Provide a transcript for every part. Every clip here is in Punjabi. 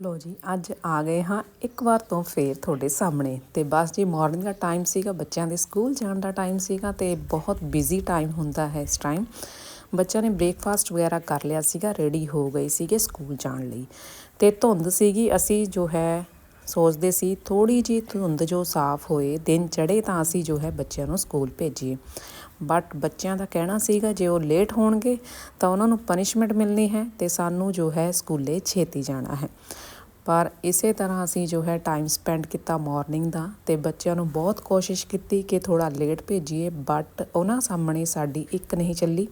ਲੋ ਜੀ, ਅੱਜ ਆ ਗਏ ਹਾਂ ਇੱਕ ਵਾਰ ਤੋਂ ਫੇਰ ਤੁਹਾਡੇ ਸਾਹਮਣੇ। ਤੇ ਬਸ ਜੀ ਮਾਰਨਿੰਗ ਦਾ ਟਾਈਮ ਸੀਗਾ, ਬੱਚਿਆਂ ਦੇ ਸਕੂਲ ਜਾਣ ਦਾ ਟਾਈਮ ਸੀਗਾ ਤੇ ਬਹੁਤ ਬਿਜ਼ੀ ਟਾਈਮ ਹੁੰਦਾ ਹੈ ਇਸ ਟਾਈਮ ਬੱਚਿਆਂ ਨੇ ਬ੍ਰੇਕਫਾਸਟ ਵਗੈਰਾ ਕਰ ਲਿਆ ਸੀਗਾ ਰੈਡੀ ਹੋ ਗਏ ਸੀਗੇ ਸਕੂਲ ਜਾਣ ਲਈ। ਤੇ ਧੁੰਦ ਸੀਗੀ, ਅਸੀਂ ਜੋ ਹੈ ਸੋਚਦੇ ਸੀ ਥੋੜੀ ਜੀ ਧੁੰਦ ਜੋ ਸਾਫ਼ ਹੋਏ, ਦਿਨ ਚੜੇ ਤਾਂ ਅਸੀਂ ਜੋ ਹੈ ਬੱਚਿਆਂ ਨੂੰ ਸਕੂਲ ਭੇਜੀਏ। ਬਟ ਬੱਚਿਆਂ ਦਾ ਕਹਿਣਾ ਸੀਗਾ, ਜੇ ਉਹ ਲੇਟ ਹੋਣਗੇ ਤਾਂ ਉਹਨਾਂ ਨੂੰ ਪਨਿਸ਼ਮੈਂਟ ਮਿਲਣੀ ਹੈ ਤੇ ਸਾਨੂੰ ਜੋ ਹੈ ਸਕੂਲੇ ਛੇਤੀ ਜਾਣਾ ਹੈ। ਪਰ ਇਸੇ ਤਰ੍ਹਾਂ ਅਸੀਂ ਜੋ ਹੈ ਟਾਈਮ ਸਪੈਂਡ ਕੀਤਾ ਮਾਰਨਿੰਗ ਦਾ ਤੇ ਬੱਚਿਆਂ ਨੂੰ ਬਹੁਤ ਕੋਸ਼ਿਸ਼ ਕੀਤੀ ਕਿ ਥੋੜਾ ਲੇਟ ਭੇਜੀਏ ਬਟ ਉਹਨਾਂ ਸਾਹਮਣੇ ਸਾਡੀ ਇੱਕ ਨਹੀਂ ਚੱਲੀ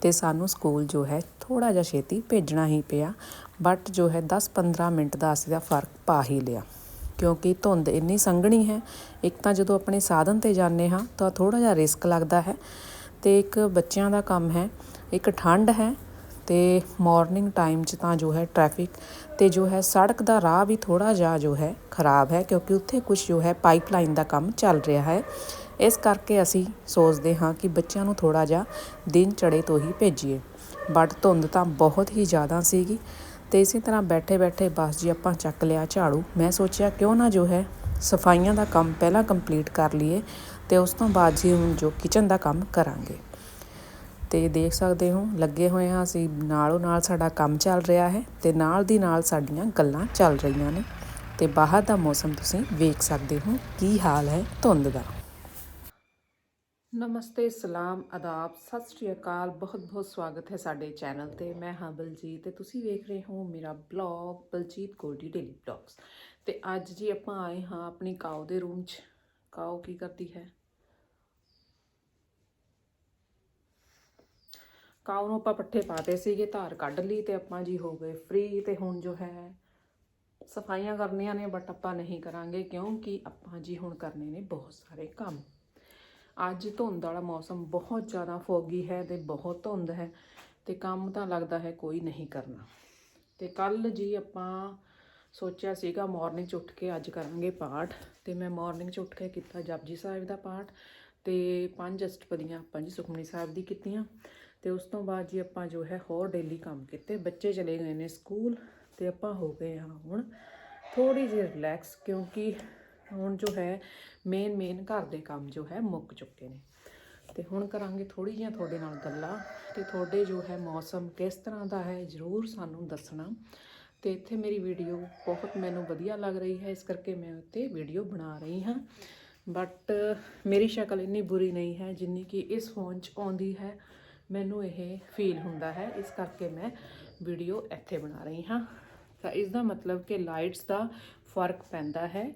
ਤੇ ਸਾਨੂੰ ਸਕੂਲ ਜੋ ਹੈ ਥੋੜਾ ਜਿਹਾ ਛੇਤੀ ਭੇਜਣਾ ਹੀ ਪਿਆ ਬਟ ਜੋ ਹੈ 10-15 ਮਿੰਟ ਦਾ ਅਸੀਂ ਦਾ ਫ਼ਰਕ ਪਾ ਹੀ ਲਿਆ। ਕਿਉਂਕਿ ਧੁੰਦ ਇੰਨੀ ਸੰਘਣੀ ਹੈ, ਇੱਕ ਤਾਂ ਜਦੋਂ ਆਪਣੇ ਸਾਧਨ ਤੇ ਜਾਂਦੇ ਹਾਂ ਤਾਂ ਥੋੜਾ ਜਿਹਾ ਰਿਸਕ ਲੱਗਦਾ ਹੈ ਤੇ ਇੱਕ ਬੱਚਿਆਂ ਦਾ ਕੰਮ ਹੈ, ਇੱਕ ਠੰਡ ਹੈ ਅਤੇ ਮੋਰਨਿੰਗ ਟਾਈਮ 'ਚ ਤਾਂ ਜੋ ਹੈ ਟ੍ਰੈਫਿਕ ਅਤੇ ਜੋ ਹੈ ਸੜਕ ਦਾ ਰਾਹ ਵੀ ਥੋੜ੍ਹਾ ਜਿਹਾ ਜੋ ਹੈ ਖਰਾਬ ਹੈ, ਕਿਉਂਕਿ ਉੱਥੇ ਕੁਛ ਜੋ ਹੈ ਪਾਈਪਲਾਈਨ ਦਾ ਕੰਮ ਚੱਲ ਰਿਹਾ ਹੈ। ਇਸ ਕਰਕੇ ਅਸੀਂ ਸੋਚਦੇ ਹਾਂ ਕਿ ਬੱਚਿਆਂ ਨੂੰ ਥੋੜ੍ਹਾ ਜਿਹਾ ਦਿਨ ਚੜੇ ਤੋਂ ਹੀ ਭੇਜੀਏ। ਬਟ ਧੁੰਦ ਤਾਂ ਬਹੁਤ ਹੀ ਜ਼ਿਆਦਾ ਸੀਗੀ ਤੇ ਇਸੇ ਤਰ੍ਹਾਂ ਬੈਠੇ ਬੈਠੇ ਬਸ ਜੀ ਆਪਾਂ ਚੱਕ ਲਿਆ ਝਾੜੂ। ਮੈਂ ਸੋਚਿਆ ਕਿਉਂ ਨਾ ਜੋ ਹੈ ਸਫਾਈਆਂ ਦਾ ਕੰਮ ਪਹਿਲਾਂ ਕੰਪਲੀਟ ਕਰ ਲਈਏ ਤੇ ਉਸ ਤੋਂ ਬਾਅਦ ਜੀ ਹੁਣ ਜੋ ਕਿਚਨ ਦਾ ਕੰਮ ਕਰਾਂਗੇ। ਤੇ ਦੇਖ ਸਕਦੇ ਹੋ, ਲੱਗੇ ਹੋਏ ਹਾਂ ਅਸੀਂ, ਨਾਲੋਂ ਨਾਲ ਸਾਡਾ ਕੰਮ ਚੱਲ ਰਿਹਾ ਹੈ ਤੇ ਨਾਲ ਦੀ ਨਾਲ ਸਾਡੀਆਂ ਗੱਲਾਂ ਚੱਲ ਰਹੀਆਂ ਨੇ ਤੇ ਬਾਹਰ ਦਾ ਮੌਸਮ ਤੁਸੀਂ ਵੇਖ ਸਕਦੇ ਹੋ, ਕੀ ਹਾਲ ਹੈ ਧੁੰਦ ਦਾ। ਨਮਸਤੇ, ਸਲਾਮ ਆਦਾਬ ਸਤਿ ਸ਼੍ਰੀ ਅਕਾਲ, ਬਹੁਤ ਬਹੁਤ ਸਵਾਗਤ ਹੈ ਸਾਡੇ ਚੈਨਲ ਤੇ। ਮੈਂ ਹਾਂ ਬਲਜੀਤ ਤੇ ਤੁਸੀਂ ਵੇਖ ਰਹੇ ਹੋ ਮੇਰਾ blog Baljit Goldie daily blogs ਤੇ ਅੱਜ ਜੀ ਆਪਾਂ ਆਏ ਹਾਂ ਆਪਣੀ ਕਾਓ ਦੇ ਰੂਮ 'ਚ। ਕਾਓ ਕੀ ਕਰਦੀ ਹੈ? ਕਾਓ ਨੂੰ ਆਪਾਂ ਪੱਠੇ ਪਾਤੇ ਸੀਗੇ, ਧਾਰ ਕੱਢ ਲਈ ਤੇ ਆਪਾਂ ਜੀ ਹੋ ਗਏ ਫ੍ਰੀ ਤੇ ਹੁਣ ਜੋ ਹੈ, ਸਫਾਈਆਂ ਕਰਨੀਆਂ ਨੇ ਬਟ ਆਪਾਂ ਨਹੀਂ ਕਰਾਂਗੇ ਕਿਉਂਕਿ ਆਪਾਂ ਜੀ ਹੁਣ ਕਰਨੇ ਨੇ ਬਹੁਤ ਸਾਰੇ ਕੰਮ। ਅੱਜ ਧੁੰਦ ਵਾਲਾ ਮੌਸਮ ਬਹੁਤ ਜ਼ਿਆਦਾ ਫੋਗੀ ਹੈ ਤੇ ਬਹੁਤ ਧੁੰਦ ਹੈ ਤੇ ਕੰਮ ਤਾਂ ਲੱਗਦਾ ਹੈ ਕੋਈ ਨਹੀਂ ਕਰਨਾ। ਤੇ ਕੱਲ ਜੀ ਆਪਾਂ ਸੋਚਿਆ ਸੀਗਾ ਮਾਰਨਿੰਗ ਚ ਉੱਠ ਕੇ ਅੱਜ ਕਰਾਂਗੇ ਪਾਠ ਤੇ ਮੈਂ ਮਾਰਨਿੰਗ ਚ ਉੱਠ ਕੇ ਕੀਤਾ ਜਪਜੀ ਸਾਹਿਬ ਦਾ ਪਾਠ ਤੇ ਪੰਜ ਅਸ਼ਟਪਦੀਆਂ ਆਪਾਂ ਜੀ ਸੁਖਮਨੀ ਸਾਹਿਬ ਦੀ ਕੀਤੀਆਂ। ਤੇ ਉਸ ਤੋਂ ਬਾਅਦ ਜੀ ਆਪਾਂ ਜੋ ਹੈ ਹੋਰ ਡੇਲੀ ਕੰਮ ਕੀਤੇ। ਬੱਚੇ ਚਲੇ ਗਏ ਨੇ ਸਕੂਲ ਤੇ ਆਪਾਂ ਹੋ ਗਏ ਹਾਂ ਹੁਣ ਥੋੜੀ ਜਿਹੀ ਰਿਲੈਕਸ ਕਿਉਂਕਿ ਹੁਣ ਜੋ ਹੈ ਮੇਨ ਮੇਨ ਘਰ ਦੇ ਕੰਮ ਜੋ ਹੈ ਮੁੱਕ ਚੁੱਕੇ ਨੇ। ਤੇ ਹੁਣ ਕਰਾਂਗੇ ਥੋੜੀ ਜਿਹੀਆਂ ਤੁਹਾਡੇ ਨਾਲ ਗੱਲਾਂ ਤੇ ਤੁਹਾਡੇ ਜੋ ਹੈ ਮੌਸਮ ਕਿਸ ਤਰ੍ਹਾਂ ਦਾ ਹੈ ਜਰੂਰ ਸਾਨੂੰ ਦੱਸਣਾ। ਤੇ ਇੱਥੇ ਮੇਰੀ ਵੀਡੀਓ ਬਹੁਤ ਮੈਨੂੰ ਵਧੀਆ ਲੱਗ ਰਹੀ ਹੈ, ਇਸ ਕਰਕੇ ਮੈਂ ਉੱਤੇ ਵੀਡੀਓ ਬਣਾ ਰਹੀ ਹਾਂ। ਬਟ ਮੇਰੀ ਸ਼ਕਲ ਇੰਨੀ ਬੁਰੀ ਨਹੀਂ ਹੈ ਜਿੰਨੀ ਕਿ ਇਸ ਫੋਨ 'ਚ ਆਉਂਦੀ ਹੈ। ਮੈਨੂੰ ਇਹ ਫੀਲ ਹੁੰਦਾ ਹੈ, ਇਸ ਕਰਕੇ ਮੈਂ ਵੀਡੀਓ ਇੱਥੇ ਬਣਾ ਰਹੀ ਹਾਂ। ਤਾਂ ਇਸ ਦਾ ਮਤਲਬ ਕਿ ਲਾਈਟਸ ਦਾ ਫ਼ਰਕ ਪੈਂਦਾ ਹੈ।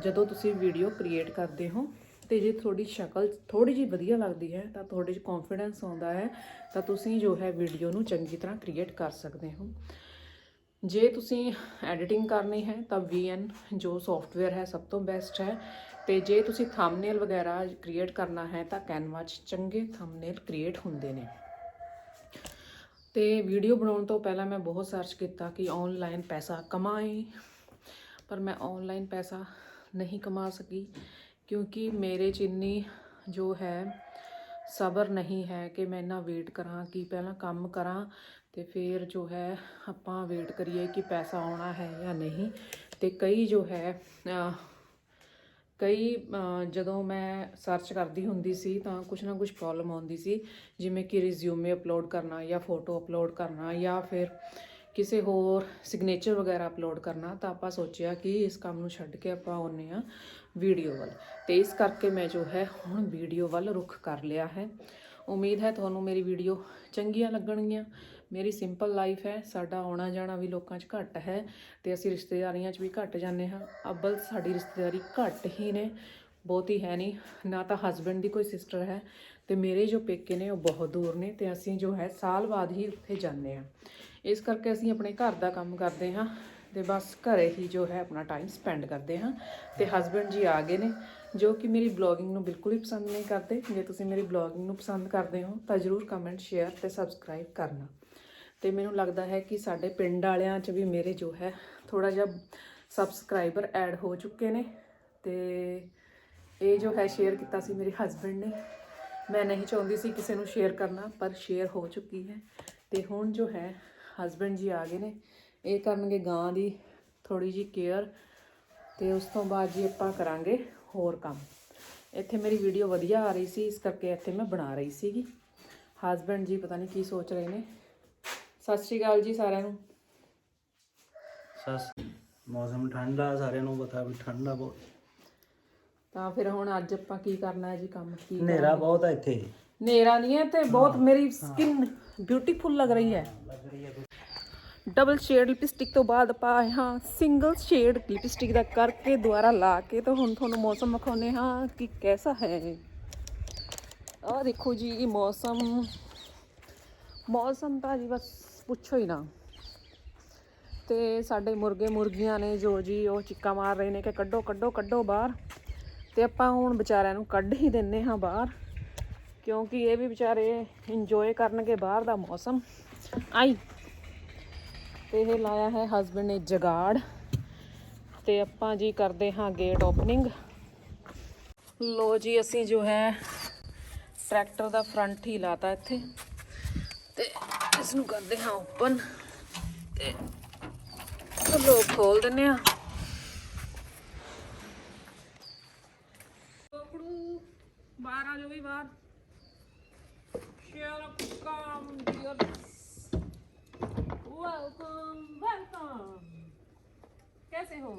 ਜਦੋਂ ਤੁਸੀਂ ਵੀਡੀਓ ਕ੍ਰੀਏਟ ਕਰਦੇ ਹੋ, ਤੇ ਜੇ ਤੁਹਾਡੀ ਸ਼ਕਲ ਥੋੜੀ ਜਿਹੀ ਵਧੀਆ ਲੱਗਦੀ ਹੈ, ਤਾਂ ਤੁਹਾਡੇ 'ਚ ਕੌਨਫੀਡੈਂਸ ਆਉਂਦਾ ਹੈ, ਤਾਂ ਤੁਸੀਂ ਜੋ ਹੈ ਵੀਡੀਓ ਨੂੰ ਚੰਗੀ ਤਰ੍ਹਾਂ ਕ੍ਰੀਏਟ ਕਰ ਸਕਦੇ ਹੋ। ਜੇ ਤੁਸੀਂ ਐਡੀਟਿੰਗ ਕਰਨੀ ਹੈ ਤਾਂ VN ਜੋ ਸੌਫਟਵੇਅਰ ਹੈ, ਸਭ ਤੋਂ ਬੈਸਟ ਹੈ। ਤੇ ਜੇ ਤੁਸੀਂ ਥੰਬਨੇਲ ਵਗੈਰਾ ਕ੍ਰੀਏਟ ਕਰਨਾ ਹੈ ਤਾਂ ਕੈਨਵਾ 'ਚ ਚੰਗੇ ਥੰਬਨੇਲ ਕ੍ਰੀਏਟ ਹੁੰਦੇ ਨੇ। ਤੇ ਵੀਡੀਓ ਬਣਾਉਣ ਤੋਂ ਪਹਿਲਾਂ ਮੈਂ ਬਹੁਤ ਸਰਚ ਕੀਤਾ ਕਿ ਆਨਲਾਈਨ ਪੈਸਾ ਕਮਾਏ, ਪਰ ਮੈਂ ਆਨਲਾਈਨ ਪੈਸਾ ਨਹੀਂ ਕਮਾ ਸਕੀ, ਕਿਉਂਕਿ ਮੇਰੇ 'ਚ ਇੰਨੀ ਜੋ ਹੈ ਸਬਰ ਨਹੀਂ ਹੈ ਕਿ ਮੈਂ ਇੰਨਾ ਵੇਟ ਕਰਾਂ, ਕਿ ਪਹਿਲਾਂ ਕੰਮ ਕਰਾਂ ਤੇ ਫਿਰ ਜੋ ਹੈ ਆਪਾਂ ਵੇਟ ਕਰੀਏ ਕਿ ਪੈਸਾ ਆਉਣਾ ਹੈ ਜਾਂ ਨਹੀਂ। ਤੇ ਕਈ ਜੋ ਹੈ ਕਈ ਜਦੋਂ ਮੈਂ ਸਰਚ ਕਰਦੀ ਹੁੰਦੀ ਸੀ ਤਾਂ ਕੁਝ ਨਾ ਕੁਝ ਪ੍ਰੋਬਲਮ ਆਉਂਦੀ ਸੀ, ਜਿਵੇਂ ਕਿ ਰਿਜ਼ਿਊਮੇ ਅਪਲੋਡ ਕਰਨਾ ਜਾਂ ਫੋਟੋ ਅਪਲੋਡ ਕਰਨਾ ਜਾਂ ਫਿਰ ਕਿਸੇ ਹੋਰ ਸਿਗਨੇਚਰ ਵਗੈਰਾ ਅਪਲੋਡ ਕਰਨਾ ਤਾਂ ਆਪਾਂ ਸੋਚਿਆ ਕਿ ਇਸ ਕੰਮ ਨੂੰ ਛੱਡ ਕੇ ਆਪਾਂ ਆਉਂਦੇ ਆ ਵੀਡੀਓ ਵੱਲ। ਤੇ ਇਸ ਕਰਕੇ ਮੈਂ ਜੋ ਹੈ ਹੁਣ ਵੀਡੀਓ ਵੱਲ ਰੁਖ ਕਰ ਲਿਆ ਹੈ। ਉਮੀਦ ਹੈ ਤੁਹਾਨੂੰ ਮੇਰੀ ਵੀਡੀਓ ਚੰਗੀਆਂ ਲੱਗਣਗੀਆਂ। ਮੇਰੀ ਸਿੰਪਲ ਲਾਈਫ ਹੈ, ਸਾਡਾ ਆਉਣਾ ਜਾਣਾ ਵੀ ਲੋਕਾਂ 'ਚ ਘੱਟ ਹੈ ਤੇ ਅਸੀਂ ਰਿਸ਼ਤੇਦਾਰੀਆਂ 'ਚ ਵੀ ਘੱਟ ਜਾਂਦੇ ਹਾਂ। ਅੱਬਲ, ਸਾਡੀ ਰਿਸ਼ਤੇਦਾਰੀ ਘੱਟ ਹੀ ਨੇ, ਬਹੁਤੀ ਹੈ ਨਹੀਂ। ਨਾ ਤਾਂ ਹਸਬੰਡ ਦੀ ਕੋਈ ਸਿਸਟਰ ਹੈ ਤੇ ਮੇਰੇ ਜੋ ਪੇਕੇ ਨੇ ਉਹ ਬਹੁਤ ਦੂਰ ਨੇ ਤੇ ਅਸੀਂ ਜੋ ਹੈ ਸਾਲ ਬਾਅਦ ਹੀ ਉੱਥੇ ਜਾਂਦੇ ਹਾਂ। ਇਸ ਕਰਕੇ ਅਸੀਂ ਆਪਣੇ ਘਰ ਦਾ ਕੰਮ ਕਰਦੇ ਹਾਂ ਤੇ ਬਸ ਘਰੇ ਹੀ ਜੋ ਹੈ ਆਪਣਾ ਟਾਈਮ ਸਪੈਂਡ ਕਰਦੇ ਹਾਂ। ਤੇ ਹਸਬੰਡ ਜੀ ਆ ਗਏ ਨੇ, ਜੋ ਕਿ ਮੇਰੀ ਬਲੌਗਿੰਗ ਨੂੰ ਬਿਲਕੁਲ ਹੀ ਪਸੰਦ ਨਹੀਂ ਕਰਦੇ। ਜੇ ਤੁਸੀਂ ਮੇਰੀ ਬਲੌਗਿੰਗ ਨੂੰ ਪਸੰਦ ਕਰਦੇ ਹੋ, ਤਾਂ ਜਰੂਰ ਕਮੈਂਟ ਸ਼ੇਅਰ ਤੇ ਸਬਸਕ੍ਰਾਈਬ ਕਰਨਾ। ਤੇ ਮੈਨੂੰ ਲੱਗਦਾ ਹੈ ਕਿ ਸਾਡੇ ਪਿੰਡ ਵਾਲਿਆਂ 'ਚ ਵੀ ਮੇਰੇ ਜੋ ਹੈ ਥੋੜਾ ਜਿਹਾ ਸਬਸਕ੍ਰਾਈਬਰ ਐਡ ਹੋ ਚੁੱਕੇ ਨੇ। ਤੇ ਇਹ ਜੋ ਹੈ ਸ਼ੇਅਰ ਕੀਤਾ ਸੀ ਮੇਰੇ ਹਸਬੰਡ ਨੇ, ਮੈਂ ਨਹੀਂ ਚਾਹੁੰਦੀ ਸੀ ਕਿਸੇ ਨੂੰ ਸ਼ੇਅਰ ਕਰਨਾ, ਪਰ ਸ਼ੇਅਰ ਹੋ ਚੁੱਕੀ ਹੈ। ਤੇ ਹੁਣ ਜੋ ਹੈ ਹਸਬੰਡ ਜੀ ਆ ਗਏ ਨੇ। ਇਹ ਕਰਨਗੇ ਗਾਂ ਦੀ ਥੋੜੀ ਜੀ ਕੇਅਰ ਤੇ ਉਸ ਤੋਂ ਬਾਅਦ ਜੀ ਆਪਾਂ ਕਰਾਂਗੇ ਹੋਰ ਕੰਮ। ਇੱਥੇ ਮੇਰੀ ਵੀਡੀਓ ਵਧੀਆ ਆ ਰਹੀ ਸੀ ਇਸ ਕਰਕੇ ਇੱਥੇ ਮੈਂ ਬਣਾ ਰਹੀ ਸੀਗੀ। ਹਸਬੰਡ ਜੀ ਪਤਾ ਨਹੀਂ ਕੀ ਸੋਚ ਰਹੇ ਨੇ। ਸਤਿ ਸ਼੍ਰੀ ਅਕਾਲ ਜੀ ਸਾਰਿਆਂ ਨੂੰ। ਸਸ ਮੌਸਮ ਠੰਡਾ ਸਾਰਿਆਂ ਨੂੰ ਪਤਾ ਵੀ ਠੰਡਾ ਬਹੁਤ। ਤਾਂ ਫਿਰ ਹੁਣ ਅੱਜ ਆਪਾਂ ਕੀ ਕਰਨਾ ਹੈ ਜੀ ਕੰਮ ਕੀ ਹਨੇਰਾ ਬਹੁਤ ਹੈ ਇੱਥੇ। ਨੇਰਾ ਨਹੀਂ ਹੈ ਤੇ ਬਹੁਤ ਮੇਰੀ ਸਕਿਨ ਬਿਊਟੀਫੁਲ ਲੱਗ ਰਹੀ ਹੈ। ਡਬਲ ਸ਼ੇਡ ਲਿਪਸਟਿਕ ਤੋਂ ਬਾਅਦ ਆਪਾਂ ਆਏ ਹਾਂ ਸਿੰਗਲ ਸ਼ੇਡ ਲਿਪਸਟਿਕ ਦਾ ਕਰਕੇ ਦੁਬਾਰਾ ਲਾ ਕੇ ਤਾਂ ਹੁਣ ਤੁਹਾਨੂੰ ਮੌਸਮ ਵਿਖਾਉਨੇ ਹਾਂ ਕਿ ਕੈਸਾ ਹੈ। ਆਹ ਦੇਖੋ ਜੀ, ਇਹ ਮੌਸਮ ਮੌਸਮ ਤਾਂ ਜੀ ਬਸ ਪੁੱਛੋ ਹੀ ਨਾ। ਤੇ ਸਾਡੇ ਮੁਰਗੇ ਮੁਰਗੀਆਂ ਨੇ ਜੋ ਜੀ ਉਹ ਚਿੱਕਾ ਮਾਰ ਰਹੇ ਨੇ ਕਿ ਕੱਢੋ ਕੱਢੋ ਕੱਢੋ ਬਾਹਰ। ਤੇ ਆਪਾਂ ਹੁਣ ਵਿਚਾਰਿਆਂ ਨੂੰ ਕੱਢ ਹੀ ਦਿੰਨੇ ਹਾਂ ਬਾਹਰ, ਕਿਉਂਕਿ ਇਹ ਵੀ ਵਿਚਾਰੇ ਇੰਜੋਏ ਕਰਨਗੇ ਬਾਹਰ ਦਾ ਮੌਸਮ। ਆਈ। ਤੇ ਇਹ ਲਾਇਆ ਹੈ ਹਸਬੰਡ ਨੇ ਜਗਾੜ। ਤੇ ਆਪਾਂ ਜੀ ਕਰਦੇ ਹਾਂ ਗੇਟ ਓਪਨਿੰਗ ਲੋ ਜੀ, ਅਸੀਂ ਜੋ ਹੈ ਟਰੈਕਟਰ ਦਾ ਫਰੰਟ ਹੀ ਲਾਤਾ ਇੱਥੇ। ਤੇ ਇਸ ਨੂੰ ਕਰਦੇ ਹਾਂ ਓਪਨ ਤੇ ਲੋ ਖੋਲ ਦਿੰਨੇ ਆ ਕੋਕੜੂ ਬਾਹਰ ਆ ਜਾਓ ਵੀ ਬਾਹਰ। ਵੈਲਕਮ ਡੀਅਰ वेलकम वेलकम कैसे हो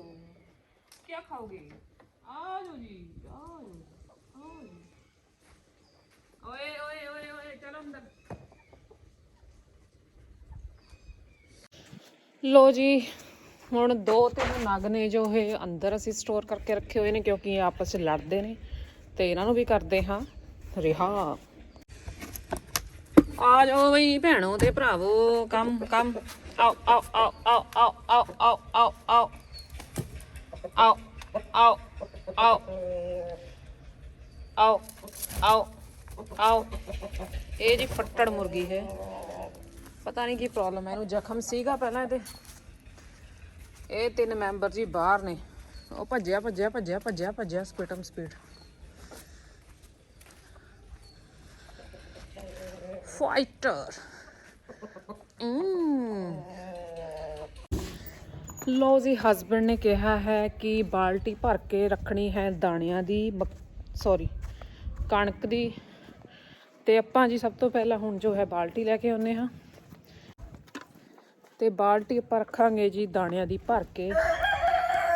क्या खाओगे आ जाओ जी आ जाओ आ जाओ ओए ओए ओए ओए चलो अंदर ਲੋ ਜੀ ਹੁਣ ਦੋ ਤਿੰਨ ਨਗ ਨੇ ਜੋ ਇਹ ਅੰਦਰ ਅਸੀਂ ਸਟੋਰ ਕਰਕੇ ਰੱਖੇ ਹੋਏ ਨੇ ਕਿਉਂਕਿ ਇਹ ਆਪਸ ਵਿੱਚ ਲੜਦੇ ਨੇ ਤੇ ਇਹਨਾਂ ਨੂੰ ਵੀ ਕਰਦੇ ਹਾਂ ਰਿਹਾ ਆ ਜਾਓ ਬਈ ਭੈਣੋ ਤੇ ਭਰਾਵੋ, ਕੰਮ ਕੰਮ। ਆਓ ਆਓ ਆਓ ਆਓ ਆਓ ਆਓ ਆਓ ਆਓ ਆਓ। ਆਓ ਆਓ ਆਓ। ਆਓ ਆਓ ਆਓ। ਇਹ ਜੀ ਫੱਟੜ ਮੁਰਗੀ ਹੈ। ਪਤਾ ਨਹੀਂ ਕੀ ਪ੍ਰੋਬਲਮ ਹੈ, ਇਹਨੂੰ ਜ਼ਖਮ ਸੀਗਾ ਪਹਿਲਾਂ ਇਹਦੇ। ਇਹ ਤਿੰਨ ਮੈਂਬਰ ਜੀ ਬਾਹਰ ਨੇ। ਉਹ ਭੱਜਿਆ ਭੱਜਿਆ ਭੱਜਿਆ ਭੱਜਿਆ ਭੱਜਿਆ ਸਪੀਟਮ ਸਪੀਡ। Fighter mm. ਲੋ ਜੀ ਹਸਬੰਡ ਨੇ ਕਿਹਾ ਹੈ ਕਿ ਬਾਲਟੀ ਭਰ ਕੇ ਰੱਖਣੀ ਹੈ ਦਾਣਿਆਂ ਦੀ ਸੌਰੀ ਕਣਕ ਦੀ। ਤੇ ਆਪਾਂ ਜੀ ਸਭ ਤੋਂ ਪਹਿਲਾਂ ਹੁਣ ਜੋ ਹੈ ਬਾਲਟੀ ਲੈ ਕੇ ਆਉਨੇ ਹਾਂ। ਤੇ ਬਾਲਟੀ ਆਪਾਂ ਰੱਖਾਂਗੇ ਜੀ ਦਾਣਿਆਂ ਦੀ ਭਰ ਕੇ।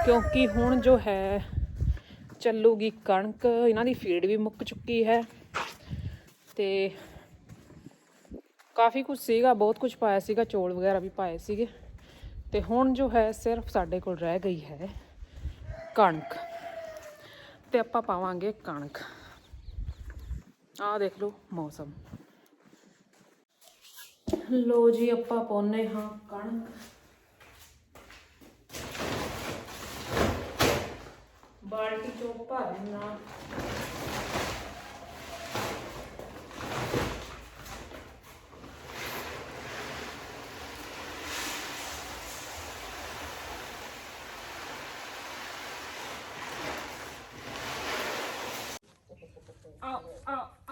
ਕਿਉਂਕਿ ਹੁਣ ਜੋ ਹੈ, ਚੱਲੂਗੀ ਕਣਕ, ਇਹਨਾਂ ਦੀ ਫੀਡ ਵੀ ਮੁੱਕ ਚੁੱਕੀ ਹੈ। ਤੇ ਕਾਫੀ ਕੁਝ ਸੀਗਾ ਬਹੁਤ ਕੁਝ ਪਾਇਆ ਸੀਗਾ ਚੋਲ ਵਗੈਰਾ ਵੀ ਪਾਏ ਸੀਗੇ ਤੇ ਹੁਣ ਜੋ ਹੈ ਸਿਰਫ ਸਾਡੇ ਕੋਲ ਰਹਿ ਗਈ ਹੈ ਕਣਕ ਤੇ ਆਪਾਂ ਪਾਵਾਂਗੇ ਕਣਕ ਆਹ ਦੇਖ ਲਓ ਮੌਸਮ ਲੋ ਜੀ ਆਪਾਂ ਪਾਉਨੇ ਹਾਂ ਕਣਕ ਬਾਲਟੀ ਚੋਂ ਭਰਨਾ Ow, Oh, oh.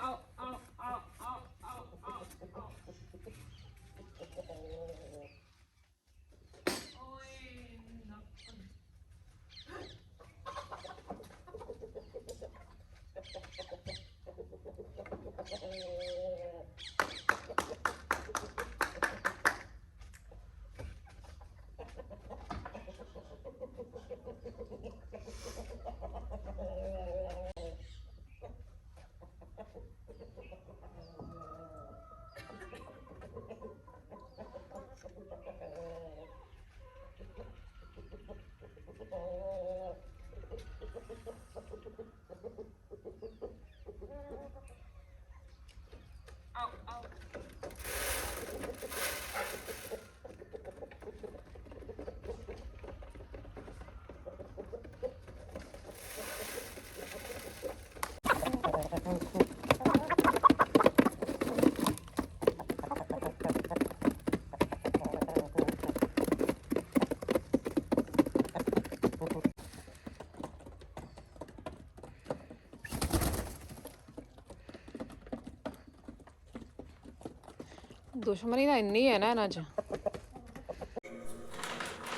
ਦੁਸ਼ਮਣੀ ਤਾਂ ਇੰਨੀ ਹੈ ਨਾ ਇਹਨਾਂ 'ਚ।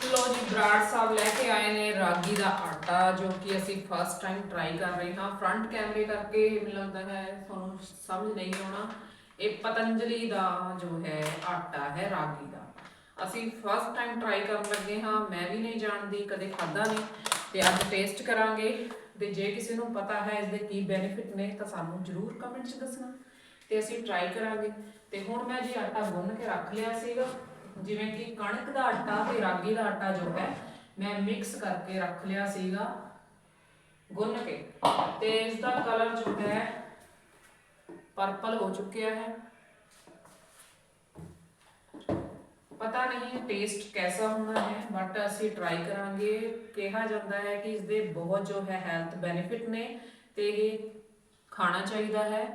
ਲੋ ਜੀ, ਬਰਾੜ ਸਾਹਿਬ ਲੈ ਕੇ ਆਏ ਨੇ ਰਾਗੀ ਦਾ ਆਟਾ, ਜੋ ਕਿ ਅਸੀਂ ਫਸਟ ਟਾਈਮ ਟਰਾਈ ਕਰ ਰਹੇ ਹਾਂ। ਫਰੰਟ ਕੈਮਰੇ ਕਰਕੇ ਮੈਨੂੰ ਲੱਗਦਾ ਹੈ, ਤੁਹਾਨੂੰ ਸਮਝ ਨਹੀਂ ਆਉਣਾ। ਇਹ ਪਤੰਜਲੀ ਦਾ ਜੋ ਹੈ, ਆਟਾ ਹੈ, ਰਾਗੀ ਦਾ। ਅਸੀਂ ਫਸਟ ਟਾਈਮ ਟਰਾਈ ਕਰਨ ਲੱਗੇ ਹਾਂ। ਮੈਂ ਵੀ ਨਹੀਂ ਜਾਣਦੀ, ਕਦੇ ਖਾਦਾ ਨਹੀਂ। ਤੇ ਅੱਜ ਟੇਸਟ ਕਰਾਂਗੇ। ਤੇ ਜੇ ਕਿਸੇ ਨੂੰ ਪਤਾ ਹੈ, ਇਸ ਦੇ ਕੀ ਬੈਨੀਫਿਟ ਨੇ, ਤਾਂ ਸਾਨੂੰ ਜਰੂਰ ਕਮੈਂਟ 'ਚ ਦੱਸਣਾ। ਤੇ ਅਸੀਂ ਟਰਾਈ ਕਰਾਂਗੇ। ਤੇ ਹੁਣ ਮੈਂ ਜੀ ਆਟਾ ਗੁੰਨ ਕੇ ਰੱਖ ਲਿਆ ਸੀਗਾ, ਜਿਵੇਂ ਕਿ ਕਣਕ ਦਾ ਆਟਾ ਤੇ ਰਾਗੀ ਦਾ ਆਟਾ ਜੋ ਹੈ, ਮੈਂ ਮਿਕਸ ਕਰਕੇ ਰੱਖ ਲਿਆ ਸੀਗਾ ਗੁੰਨ ਕੇ। ਤੇ ਇਸ ਦਾ ਕਲਰ ਜੋ ਹੈ ਪਰਪਲ ਹੋ ਚੁੱਕਿਆ ਹੈ। ਪਤਾ ਨਹੀਂ ਟੇਸਟ ਕੈਸਾ ਹੋਣਾ ਹੈ ਬਟ ਅਸੀਂ ਟਰਾਈ ਕਰਾਂਗੇ। ਕਿਹਾ ਜਾਂਦਾ ਹੈ ਕਿ ਇਸ ਦੇ ਬਹੁਤ ਜੋ ਹੈ ਹੈਲਥ ਬੈਨੀਫਿਟ ਨੇ, ਤੇ ਇਹ ਖਾਣਾ ਚਾਹੀਦਾ ਹੈ।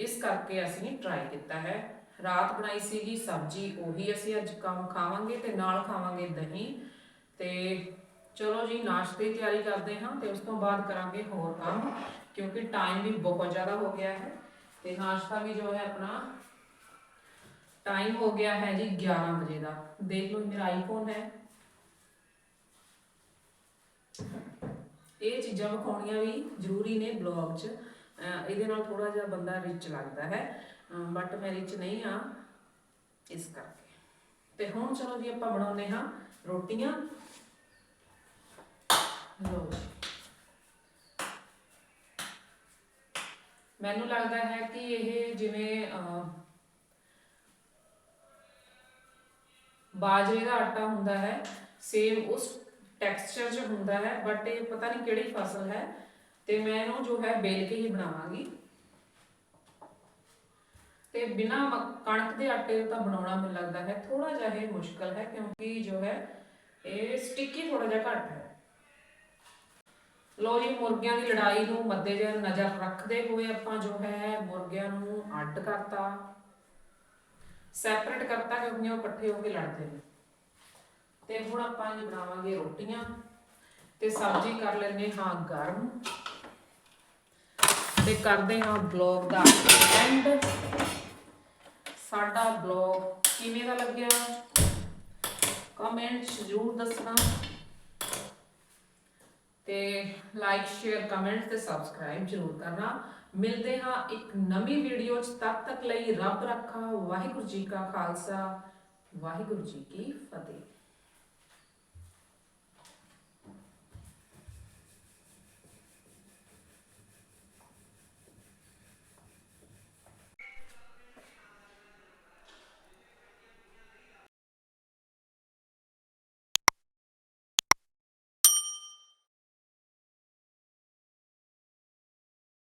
ਇਸ ਕਰਕੇ ਅਸੀਂ ਟਰਾਈ ਕੀਤਾ ਹੈ। ਰਾਤ ਬਣਾਈ ਸੀਗੀ ਸਬਜੀ, ਉਹੀ ਅਸੀਂ ਅੱਜ ਕੰਮ ਖਾਵਾਂਗੇ ਤੇ ਨਾਲ ਖਾਵਾਂਗੇ ਦਹੀਂ। ਤੇ ਚਲੋ ਜੀ, ਨਾਸ਼ਤੇ ਦੀ ਤਿਆਰੀ ਕਰਦੇ ਹਾਂ ਤੇ ਉਸ ਤੋਂ ਬਾਅਦ ਕਰਾਂਗੇ ਹੋਰ ਕੰਮ, ਕਿਉਂਕਿ ਟਾਈਮ ਵੀ ਬਹੁਤ ਜ਼ਿਆਦਾ ਹੋ ਗਿਆ ਹੈ। ਤੇ ਨਾਸ਼ਤਾ ਵੀ ਜੋ ਹੈ ਆਪਣਾ ਟਾਈਮ ਹੋ ਗਿਆ ਹੈ ਜੀ 11 ਵਜੇ ਦਾ। ਦੇਖ ਲਓ ਮੇਰਾ ਆਈਫੋਨ ਹੈ। ਇਹ ਚੀਜ਼ਾਂ ਵਿਖਾਉਣੀਆਂ ਵੀ ਜ਼ਰੂਰੀ ਨੇ ਬਲੌਗ 'ਚ। ਇਹਦੇ ਨਾਲ ਥੋੜਾ ਜਿਹਾ ਬੰਦਾ ਰਿਚ ਲੱਗਦਾ ਹੈ ਬਟ ਮੈਂ ਰਿਚ ਨਹੀਂ ਆ ਇਸ ਕਰਕੇ। ਤੇ ਹੁਣ ਚਲੋ ਜੀ ਆਪਾਂ ਬਣਾਉਨੇ ਹਾਂ ਰੋਟੀਆਂ। ਲਓ ਮੈਨੂੰ ਲੱਗਦਾ ਹੈ ਕਿ ਇਹ ਜਿਵੇਂ ਬਾਜਰੇ ਦਾ ਆਟਾ ਹੁੰਦਾ ਹੈ ਸੇਮ ਉਸ ਟੈਕਸਚਰ 'ਚ ਹੁੰਦਾ ਹੈ ਬਟ ਇਹ ਪਤਾ ਨਹੀਂ ਕਿਹੜੀ ਫਸਲ ਹੈ। ਤੇ ਮੈਂ ਇਹਨੂੰ ਜੋ ਹੈ ਬੇਲ ਕੇ ਹੀ ਬਣਾਵਾਂਗੀ। ਤੇ ਬਿਨਾ ਕਣਕ ਦੇ ਆਟੇ ਦਾ ਤਾਂ ਬਣਾਉਣਾ ਮੈਨੂੰ ਲੱਗਦਾ ਹੈ ਥੋੜਾ ਜਿਹਾ ਇਹ ਮੁਸ਼ਕਲ ਹੈ ਕਿਉਂਕਿ ਜੋ ਹੈ ਇਹ ਸਟਿੱਕੀ ਥੋੜਾ ਜਿਹਾ ਘੱਟ ਹੈ। ਲੋ ਜੀ, ਮੁਰਗਿਆਂ ਦੀ ਲੜਾਈ ਨੂੰ ਮੱਦੇ ਨਜ਼ਰ ਰੱਖਦੇ ਹੋਏ ਆਪਾਂ ਜੋ ਹੈ ਮੁਰਗਿਆਂ ਨੂੰ ਅੱਡ ਕਰਤਾ ਸੈਪਰੇਟ ਕਰਤਾ ਕਿਉਂਕਿ ਉਹ ਇਕੱਠੇ ਹੋ ਕੇ ਲੜਦੇ ਨੇ। ਤੇ ਹੁਣ ਆਪਾਂ ਇਹ ਬਣਾਵਾਂਗੇ ਰੋਟੀਆਂ ਤੇ ਸਬਜ਼ੀ ਕਰ ਲੈਨੇ ਹਾਂ ਗਰਮ। ਤੇ ਕਰਦੇ ਹਾਂ ਬਲੌਗ ਦਾ ਐਂਡ ਸਾਡਾ ਬਲੌਗ ਕਿਵੇਂ ਦਾ ਲੱਗਿਆ? ਕਮੈਂਟ ਜ਼ਰੂਰ ਦੱਸਣਾ। ਤੇ ਲਾਈਕ ਸ਼ੇਅਰ ਕਮੈਂਟ ਤੇ ਸਬਸਕ੍ਰਾਈਬ ਜ਼ਰੂਰ ਕਰਨਾ। ਮਿਲਦੇ ਹਾਂ ਇੱਕ ਨਵੀਂ ਵੀਡੀਓ 'ਚ। ਤਦ ਤੱਕ ਲਈ ਰੱਬ ਰੱਖਾ। ਵਾਹਿਗੁਰੂ ਜੀ ਕਾ ਖਾਲਸਾ। ਵਾਹਿਗੁਰੂ ਜੀ ਕੀ ਫਤਿਹ।